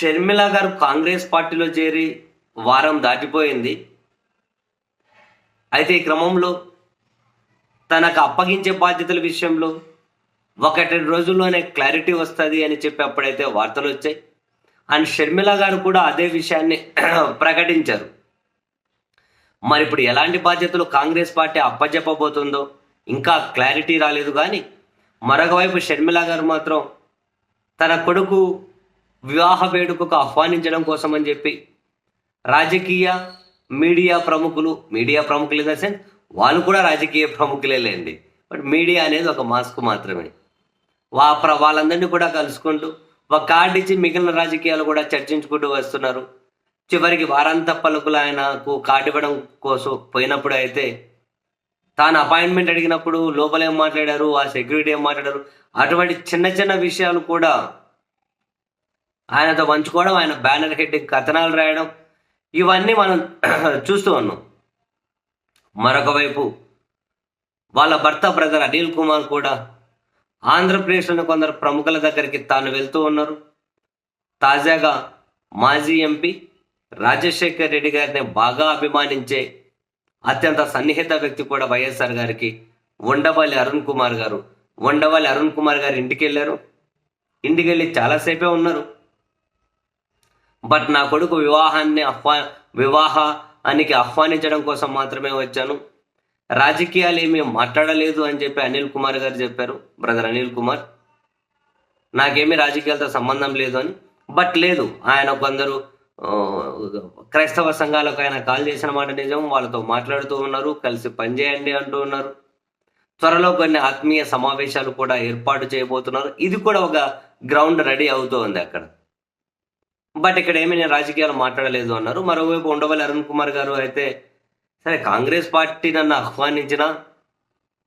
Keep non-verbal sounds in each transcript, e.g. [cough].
షర్మిల గారు కాంగ్రెస్ పార్టీలో చేరి వారం దాటిపోయింది. అయితే ఈ క్రమంలో తనకు అప్పగించే బాధ్యతల విషయంలో ఒకటి రోజుల్లోనే క్లారిటీ వస్తుంది అని చెప్పి అప్పుడైతే వార్తలు వచ్చాయి. అండ్ షర్మిల గారు కూడా అదే విషయాన్ని [clears throat] ప్రకటించారు. మరి ఇప్పుడు ఎలాంటి బాధ్యతలు కాంగ్రెస్ పార్టీ అప్పజెప్పబోతుందో ఇంకా క్లారిటీ రాలేదు కానీ మరొక వైపు షర్మిల గారు మాత్రం తన కొడుకు వివాహ వేడుకకు ఆహ్వానించడం కోసం అని చెప్పి రాజకీయ మీడియా ప్రముఖులు మీడియా ప్రముఖులు ఇన్ ద సెన్స్ వాళ్ళు కూడా రాజకీయ ప్రముఖులే లేండి. బట్ మీడియా అనేది ఒక మాస్క్ మాత్రమే. వా ప్ర వాళ్ళందరినీ కూడా కలుసుకుంటూ ఒక కార్డు ఇచ్చి మిగిలిన రాజకీయాలు కూడా చర్చించుకుంటూ వస్తున్నారు. చివరికి వారాంత పలుకులు ఆయనకు కార్డు ఇవ్వడం కోసం పోయినప్పుడు అయితే తాను అపాయింట్మెంట్ అడిగినప్పుడు లోపల ఏం మాట్లాడారు ఆ సెక్యూరిటీ ఏం మాట్లాడారు అటువంటి చిన్న చిన్న విషయాలు కూడా ఆయనతో పంచుకోవడం ఆయన బ్యానర్ హెడ్డింగ్ కథనాలు రాయడం ఇవన్నీ మనం [clears throat] చూస్తూ ఉన్నాం. మరొక వైపు వాళ్ళ భర్త బ్రదర్ అనిల్ కుమార్ కూడా ఆంధ్రప్రదేశ్లోని కొందరు ప్రముఖుల దగ్గరికి తాను వెళ్తూ ఉన్నారు. తాజాగా మాజీ ఎంపీ రాజశేఖర్ రెడ్డి గారిని బాగా అభిమానించే అత్యంత సన్నిహిత వ్యక్తి కూడా వైఎస్ఆర్ గారికి ఉండవల్లి అరుణ్ కుమార్ గారు. ఉండవల్లి అరుణ్ కుమార్ గారు ఇంటికి వెళ్ళారు. ఇంటికి వెళ్ళి చాలాసేపే ఉన్నారు. బట్ నా కొడుకు వివాహాన్ని ఆహ్వా వివాహానికి ఆహ్వానించడం కోసం మాత్రమే వచ్చాను. రాజకీయాలు ఏమీ మాట్లాడలేదు అని చెప్పి అనిల్ కుమార్ గారు చెప్పారు. బ్రదర్ అనిల్ కుమార్ నాకేమీ రాజకీయాలతో సంబంధం లేదు అని. బట్ లేదు ఆయన కొందరు క్రైస్తవ సంఘాలకు ఆయన కాల్ చేసిన మాట నిజం. వాళ్ళతో మాట్లాడుతూ ఉన్నారు కలిసి పనిచేయండి అంటూ ఉన్నారు. త్వరలో కొన్ని ఆత్మీయ సమావేశాలు కూడా ఏర్పాటు చేయబోతున్నారు. ఇది కూడా ఒక గ్రౌండ్ రెడీ అవుతూ ఉంది అక్కడ. బట్ ఇక్కడ ఏమీ నేను రాజకీయాలు మాట్లాడలేదు అన్నారు. మరోవైపు ఉండవల్లి అరుణ్ కుమార్ గారు అయితే సరే కాంగ్రెస్ పార్టీ నన్ను ఆహ్వానించిన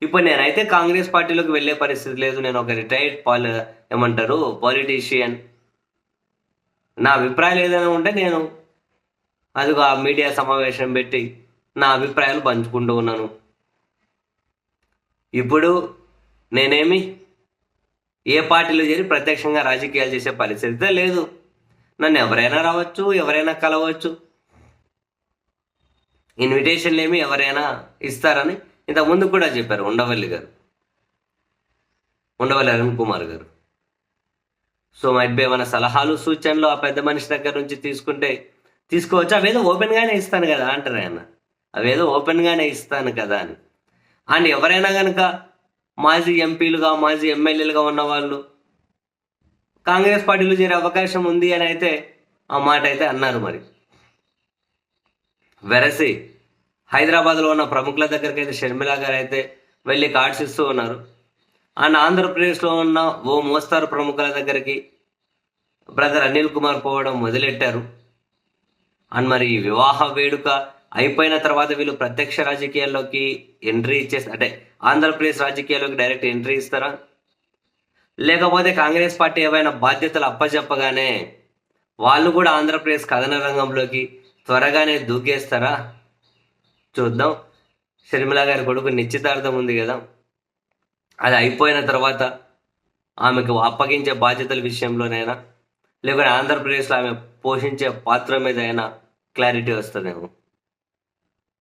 ఇప్పుడు నేనైతే కాంగ్రెస్ పార్టీలోకి వెళ్ళే పరిస్థితి లేదు. నేను ఒక రిటైర్డ్ పాలి ఏమంటారు పాలిటీషియన్ నా అభిప్రాయాలు ఏదైనా ఉంటే నేను అదిగో ఆ మీడియా సమావేశం పెట్టి నా అభిప్రాయాలు పంచుకుంటూ ఉన్నాను. ఇప్పుడు నేనేమి ఏ పార్టీలో చేరి ప్రత్యక్షంగా రాజకీయాలు చేసే పరిస్థితి లేదు. నన్ను ఎవరైనా రావచ్చు ఎవరైనా కలవచ్చు. ఇన్విటేషన్లు ఏమి ఎవరైనా ఇస్తారని ఇంతకుముందు కూడా చెప్పారు ఉండవల్లి గారు. ఉండవల్లి అరుణ్ కుమార్ గారు. సో మైట్ బి ఏమైనా సలహాలు సూచనలు ఆ పెద్ద మనిషి దగ్గర నుంచి తీసుకుంటే తీసుకోవచ్చు? అవేదో ఓపెన్గానే ఇస్తాను కదా అంటారు ఆయన. అవేదో ఓపెన్గానే ఇస్తాను కదా అని. అండ్ ఎవరైనా కనుక మాజీ ఎంపీలుగా మాజీ ఎమ్మెల్యేలుగా ఉన్న వాళ్ళు కాంగ్రెస్ పార్టీలో చేరే అవకాశం ఉంది అని అయితే ఆ మాట అయితే అన్నారు మరి. వెరసి హైదరాబాద్లో ఉన్న ప్రముఖుల దగ్గరికి అయితే షర్మిల గారు అయితే వెళ్ళి కార్డ్స్ ఇస్తూ ఉన్నారు. అండ్ ఆంధ్రప్రదేశ్లో ఉన్న ఓ మోస్తారు ప్రముఖుల దగ్గరికి బ్రదర్ అనిల్ కుమార్ పోవడం మొదలెట్టారు. అండ్ మరి ఈ వివాహ వేడుక అయిపోయిన తర్వాత వీళ్ళు ప్రత్యక్ష రాజకీయాల్లోకి ఎంట్రీ ఇచ్చేస్తారు అంటే ఆంధ్రప్రదేశ్ రాజకీయాల్లోకి డైరెక్ట్ ఎంట్రీ ఇస్తారా? లేకపోతే కాంగ్రెస్ పార్టీ ఏవైనా బాధ్యతలు అప్పచెప్పగానే వాళ్ళు కూడా ఆంధ్రప్రదేశ్ కథన రంగంలోకి త్వరగానే దూకేస్తారా? చూద్దాం. షర్మిల గారి కొడుకు నిశ్చితార్థం ఉంది కదా. అది అయిపోయిన తర్వాత ఆమెకు అప్పగించే బాధ్యతల విషయంలోనైనా లేకపోతే ఆంధ్రప్రదేశ్లో ఆమె పోషించే పాత్ర మీద అయినా క్లారిటీ వస్తుందేమో.